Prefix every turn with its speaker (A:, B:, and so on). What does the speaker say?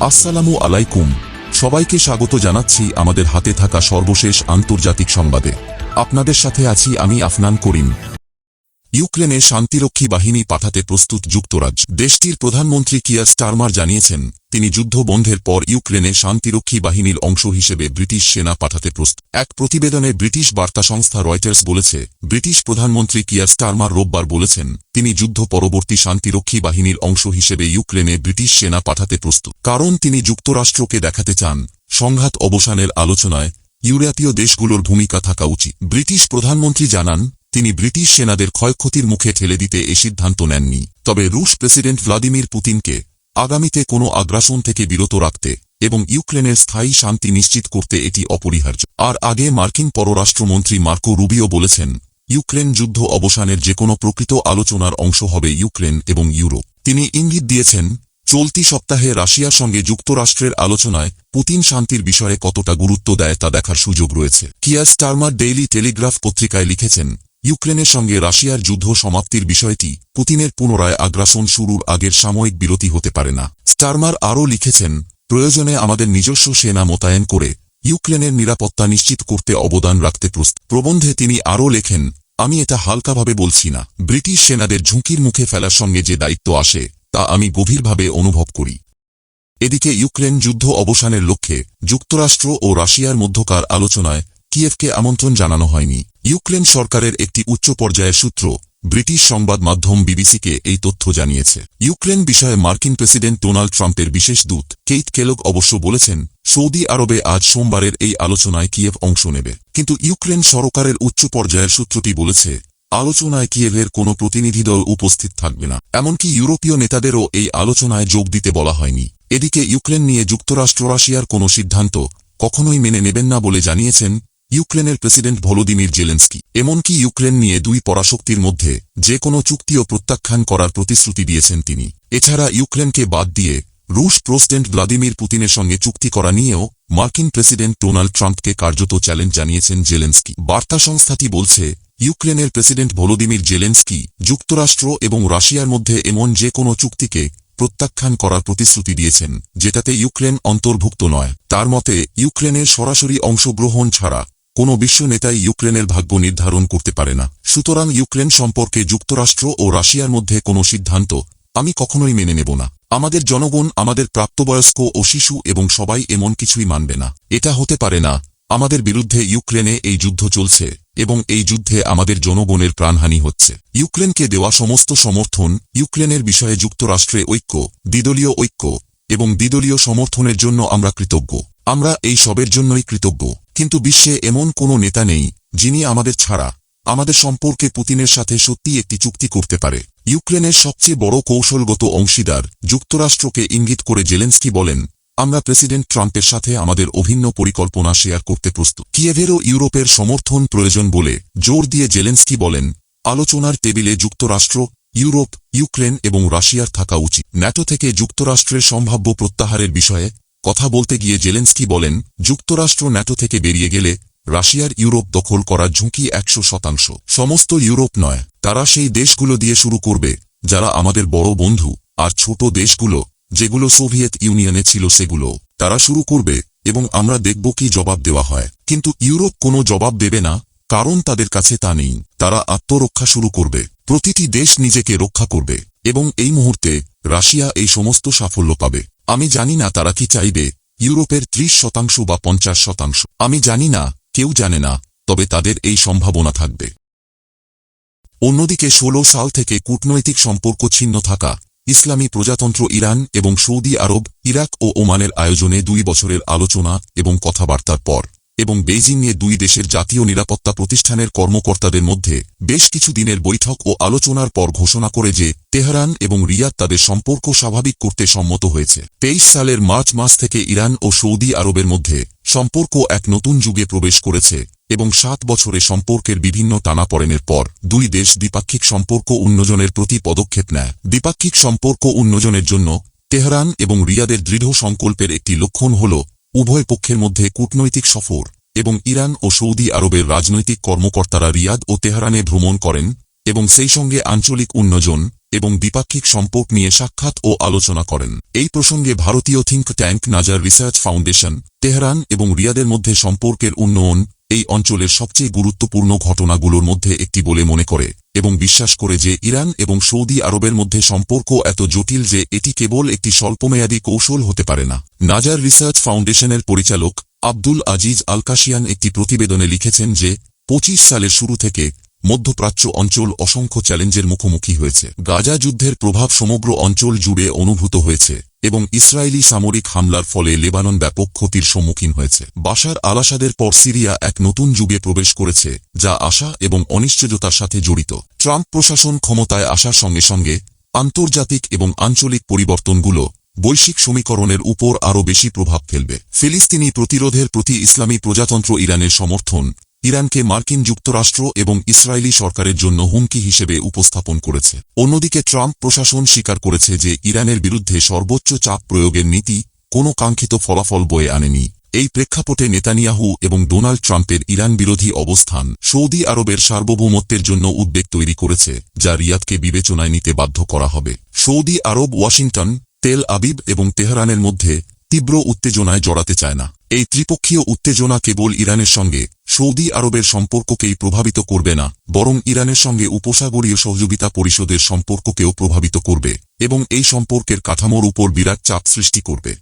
A: আসসালামু আলাইকুম। সবাইকে স্বাগত জানাচ্ছি আমাদের হাতে থাকা সর্বশেষ আন্তর্জাতিক সংবাদে। আপনাদের সাথে আছি আমি আফনান করিম। ইউক্রেনে শান্তিরক্ষী বাহিনী পাঠাতে প্রস্তুত যুক্তরাজ্য। দেশটির প্রধানমন্ত্রী কিয়ার স্টারমার জানিয়েছেন, তিনি যুদ্ধ বন্ধের পর ইউক্রেনে শান্তিরক্ষী বাহিনীর অংশ হিসেবে ব্রিটিশ সেনা পাঠাতে প্রস্তুত। এক প্রতিবেদনে ব্রিটিশ বার্তা সংস্থা রয়টার্স বলেছে, ব্রিটিশ প্রধানমন্ত্রী কিয়ার স্টারমার রোববার বলেছেন, তিনি যুদ্ধ পরবর্তী শান্তিরক্ষী বাহিনীর অংশ হিসেবে ইউক্রেনে ব্রিটিশ সেনা পাঠাতে প্রস্তুত। কারণ তিনি যুক্তরাষ্ট্রকে দেখাতে চান, সংঘাত অবসানের আলোচনায় ইউরোপীয় দেশগুলোর ভূমিকা থাকা উচিত। ব্রিটিশ প্রধানমন্ত্রী জানান তিনি ব্রিটিশ সেনাদের ক্ষয়ক্ষতির মুখে ঠেলে দিতে এ সিদ্ধান্ত নেননি। তবে রুশ প্রেসিডেন্ট ভ্লাদিমির পুতিনকে আগামীতে কোনো আগ্রাসন থেকে বিরত রাখতে এবং ইউক্রেনের স্থায়ী শান্তি নিশ্চিত করতে এটি অপরিহার্য। আর আগে মার্কিন পররাষ্ট্রমন্ত্রী মার্কো রুবিও বলেছেন, ইউক্রেন যুদ্ধ অবসানের যে কোনো প্রকৃত আলোচনার অংশ হবে ইউক্রেন এবং ইউরোপ। তিনি ইঙ্গিত দিয়েছেন, চলতি সপ্তাহে রাশিয়ার সঙ্গে যুক্তরাষ্ট্রের আলোচনায় পুতিন শান্তির বিষয়ে কতটা গুরুত্ব দেয় তা দেখার সুযোগ রয়েছে। কিয়ার স্টারমার ডেইলি টেলিগ্রাফ পত্রিকায় লিখেছেন ইউক্রেনের সঙ্গে রাশিয়ার যুদ্ধ সমাপ্তির বিষয়টি পুতিনের পুনরায় আগ্রাসন শুরুর আগের সাময়িক বিরতি হতে পারে না। স্টারমার আরও লিখেছেন, প্রয়োজনে আমাদের নিজস্ব সেনা মোতায়েন করে ইউক্রেনের নিরাপত্তা নিশ্চিত করতে অবদান রাখতে প্রস্তুত প্রবন্ধে তিনি আরও লেখেন, আমি এটা হালকাভাবে বলছি না। ব্রিটিশ সেনাদের ঝুঁকির মুখে ফেলার সঙ্গে যে দায়িত্ব আসে, তা আমি গভীরভাবে অনুভব করি। এদিকে ইউক্রেন যুদ্ধ অবসানের লক্ষ্যে যুক্তরাষ্ট্র ও রাশিয়ার মধ্যকার আলোচনায় কিয়েভকে আমন্ত্রণ জানানো হয়নি। ইউক্রেন সরকারের একটি উচ্চ পর্যায়ের সূত্র, ব্রিটিশ সংবাদ মাধ্যম বিবিসিকে এই তথ্য জানিয়েছে। ইউক্রেন বিষয়ে মার্কিন প্রেসিডেন্ট ডোনাল্ড ট্রাম্পের বিশেষ দূত কেইট কেলক অবশ্য বলেছেন, সৌদি আরবে আজ সোমবারের এই আলোচনায় কিয়েভ অংশ নেবে। কিন্তু ইউক্রেন সরকারের উচ্চ পর্যায়ের সূত্রটি বলেছে, আলোচনায় কিয়েভের কোনো প্রতিনিধি দল উপস্থিত থাকবে না। এমনকি ইউরোপীয় নেতাদেরও এই আলোচনায় যোগ দিতে বলা হয়নি। এদিকে ইউক্রেন নিয়ে যুক্তরাষ্ট্র রাশিয়ার কোনো সিদ্ধান্ত কখনোই মেনে নেবেন না বলে জানিয়েছেন ইউক্রেনের প্রেসিডেন্ট ভলোদিমির জেলেন্সকি, এমনকি ইউক্রেন নিয়ে দুই পরাশক্তির মধ্যে যে কোনো চুক্তিও প্রত্যাখ্যান করার প্রতিশ্রুতি দিয়েছেন তিনি। এছাড়া ইউক্রেনকে বাদ দিয়ে রুশ প্রেসিডেন্ট ভ্লাদিমির পুতিনের সঙ্গে চুক্তি করা নিয়েও মার্কিন প্রেসিডেন্ট ডোনাল্ড ট্রাম্পকে কার্যত চ্যালেঞ্জ জানিয়েছেন জেলেন্সকি। বার্তা সংস্থাটি বলছে, ইউক্রেনের প্রেসিডেন্ট ভলোদিমির জেলেন্সকি যুক্তরাষ্ট্র এবং রাশিয়ার মধ্যে এমন যে কোনো চুক্তিকে প্রত্যাখ্যান করার প্রতিশ্রুতি দিয়েছেন, যেটাতে ইউক্রেন অন্তর্ভুক্ত নয়। তার মতে, ইউক্রেনের সরাসরি অংশগ্রহণ ছাড়া কোনো বিশ্ব নেতাই ইউক্রেনের ভাগ্য নির্ধারণ করতে পারে না। সুতরাং ইউক্রেন সম্পর্কে যুক্তরাষ্ট্র ও রাশিয়ার মধ্যে কোনো সিদ্ধান্ত আমি কখনোই মেনে নেব না। আমাদের জনগণ, আমাদের প্রাপ্তবয়স্ক ও শিশু এবং সবাই এমন কিছুই মানবে না। এটা হতে পারে না, আমাদের বিরুদ্ধে ইউক্রেনে এই যুদ্ধ চলছে এবং এই যুদ্ধে আমাদের জনগণের প্রাণহানি হচ্ছে। ইউক্রেনকে দেওয়া সমস্ত সমর্থন ইউক্রেনের বিষয়ে যুক্তরাষ্ট্রে ঐক্য, দ্বিদলীয় ঐক্য এবং দ্বিদলীয় সমর্থনের জন্য আমরা কৃতজ্ঞ। আমরা এই সবের জন্যই কৃতজ্ঞ। কিন্তু বিশ্বে এমন কোনো নেতা নেই, যিনি আমাদের ছাড়া, আমাদের সম্পর্কে পুতিনের সাথে সত্যি একটি চুক্তি করতে পারে। ইউক্রেনের সবচেয়ে বড় কৌশলগত অংশীদার যুক্তরাষ্ট্রকে ইঙ্গিত করে জেলেন্সকি বলেন, আমরা প্রেসিডেন্ট ট্রাম্পের সাথে আমাদের অভিন্ন পরিকল্পনা শেয়ার করতে প্রস্তুত। কিয়েভেরও ইউরোপের সমর্থন প্রয়োজন বলে জোর দিয়ে জেলেন্সকি বলেন, আলোচনার টেবিলে যুক্তরাষ্ট্র, ইউরোপ, ইউক্রেন এবং রাশিয়ার থাকা উচিত। ন্যাটো থেকে যুক্তরাষ্ট্রের সম্ভাব্য প্রত্যাহারের বিষয়ে কথা বলতে গিয়ে জেলেন্সকি বলেন, যুক্তরাষ্ট্র ন্যাটো থেকে বেরিয়ে গেলে রাশিয়ার ইউরোপ দখল করার ঝুঁকি একশো শতাংশ। সমস্ত ইউরোপ নয়, তারা সেই দেশগুলো দিয়ে শুরু করবে, যারা আমাদের বড় বন্ধু, আর ছোট দেশগুলো, যেগুলো সোভিয়েত ইউনিয়নে ছিল সেগুলো। তারা শুরু করবে, এবং আমরা দেখব কি জবাব দেওয়া হয়। কিন্তু ইউরোপ কোনো জবাব দেবে না, কারণ তাদের কাছে তা নেই। তারা আত্মরক্ষা শুরু করবে, প্রতিটি দেশ নিজেকে রক্ষা করবে, এবং এই মুহূর্তে রাশিয়া এই সমস্ত সাফল্য পাবে। আমি জানি না তারা কি চাইবে, ইউরোপের ত্রিশ শতাংশ বা পঞ্চাশ শতাংশ। আমি জানি না, কেউ জানে না, তবে তাদের এই সম্ভাবনা থাকবে। অন্যদিকে ১৬ সাল থেকে কূটনৈতিক সম্পর্ক ছিন্ন থাকা, ইসলামী প্রজাতন্ত্র ইরান এবং সৌদি আরব, ইরাক ও ওমানের আয়োজনে দুই বছরের আলোচনা এবং কথাবার্তার পর। এবং বেইজিংয়ে দুই দেশের জাতীয় নিরাপত্তা প্রতিষ্ঠানের কর্মকর্তাদের মধ্যে বেশ কিছু দিনের বৈঠক ও আলোচনার পর ঘোষণা করে যে তেহরান এবং রিয়াদ তাদের সম্পর্ক স্বাভাবিক করতে সম্মত হয়েছে। তেইশ সালের মার্চ মাস থেকে ইরান ও সৌদি আরবের মধ্যে সম্পর্ক এক নতুন যুগে প্রবেশ করেছে এবং সাত বছরে সম্পর্কের বিভিন্ন টানাপড়েনের পর দুই দেশ দ্বিপাক্ষিক সম্পর্ক উন্নয়নের প্রতি পদক্ষেপ নেয়। দ্বিপাক্ষিক সম্পর্ক উন্নয়নের জন্য তেহরান এবং রিয়াদের দৃঢ় সংকল্পের একটি লক্ষণ হল উভয় পক্ষের মধ্যে কূটনৈতিক সফর এবং ইরান ও সৌদি আরবের রাজনৈতিক কর্মকর্তারা রিয়াদ ও তেহরানে ভ্রমণ করেন এবং সেই সঙ্গে আঞ্চলিক উন্নয়ন এবং দ্বিপাক্ষিক সম্পর্ক নিয়ে সাক্ষাৎ ও আলোচনা করেন। এই প্রসঙ্গে ভারতীয় think tank Nazar research foundation Tehran এবং রিয়াদের মধ্যে সম্পর্কের উন্নয়ন এই অঞ্চলের সবচেয়ে গুরুত্বপূর্ণ ঘটনাগুলোর মধ্যে একটি বলে মনে করে এবং বিশ্বাস করে যে ইরান এবং সৌদি আরবের মধ্যে সম্পর্ক এত জটিল যে এটি কেবল একটি স্বল্পমেয়াদী কৌশল হতে পারে না। নাজার রিসার্চ ফাউন্ডেশনের পরিচালক আব্দুল আজিজ আলকাশিয়ান একটি প্রতিবেদনে লিখেছেন যে, পঁচিশ সালের শুরু থেকে মধ্যপ্রাচ্য অঞ্চল অসংখ্য চ্যালেঞ্জের মুখোমুখি হয়েছে। গাজা যুদ্ধের প্রভাব সমগ্র অঞ্চল জুড়ে অনুভূত হয়েছে। এবং ইসরায়েলি সামরিক হামলার ফলে লেবানন ব্যাপক ক্ষতির সম্মুখীন হয়েছে। বাশার আলাসাদের পর সিরিয়া এক নতুন যুগে প্রবেশ করেছে, যা আশা এবং অনিশ্চয়তার সাথে জড়িত। ট্রাম্প প্রশাসন ক্ষমতায় আসার সঙ্গে সঙ্গে আন্তর্জাতিক এবং আঞ্চলিক পরিবর্তনগুলো বৈশ্বিক সমীকরণের উপর আরও বেশি প্রভাব ফেলবে। ফিলিস্তিনি প্রতিরোধের প্রতি ইসলামী প্রজাতন্ত্র ইরানের সমর্থন ইরানকে মার্কিন যুক্তরাষ্ট্র এবং ইসরায়েলি সরকারের জন্য হুমকি হিসেবে উপস্থাপন করেছে। অন্যদিকে ট্রাম্প প্রশাসন স্বীকার করেছে যে ইরানের বিরুদ্ধে সর্বোচ্চ চাপ প্রয়োগের নীতি কোনো কাঙ্ক্ষিত ফলাফল বয়ে আনেনি। এই প্রেক্ষাপটে নেতানিয়াহু এবং ডোনাল্ড ট্রাম্পের ইরান বিরোধী অবস্থান সৌদি আরবের সার্বভৌমত্বের জন্য উদ্বেগ তৈরি করেছে, যা রিয়াদকে বিবেচনায় নিতে বাধ্য করা হবে। সৌদি আরব, ওয়াশিংটন, তেল আবিব এবং তেহরানের মধ্যে তীব্র উত্তেজনায় জড়াতে চায় না। এই ত্রিপক্ষীয় উত্তেজনা কেবল ইরানের সঙ্গে সৌদি আরবের সম্পর্ককেই প্রভাবিত করবে না, বরং ইরানের সঙ্গে উপসাগরীয় সহযোগিতা পরিষদের সম্পর্ককেও প্রভাবিত করবে এবং এই সম্পর্কের কাঠামোর উপর বিরাট চাপ সৃষ্টি করবে।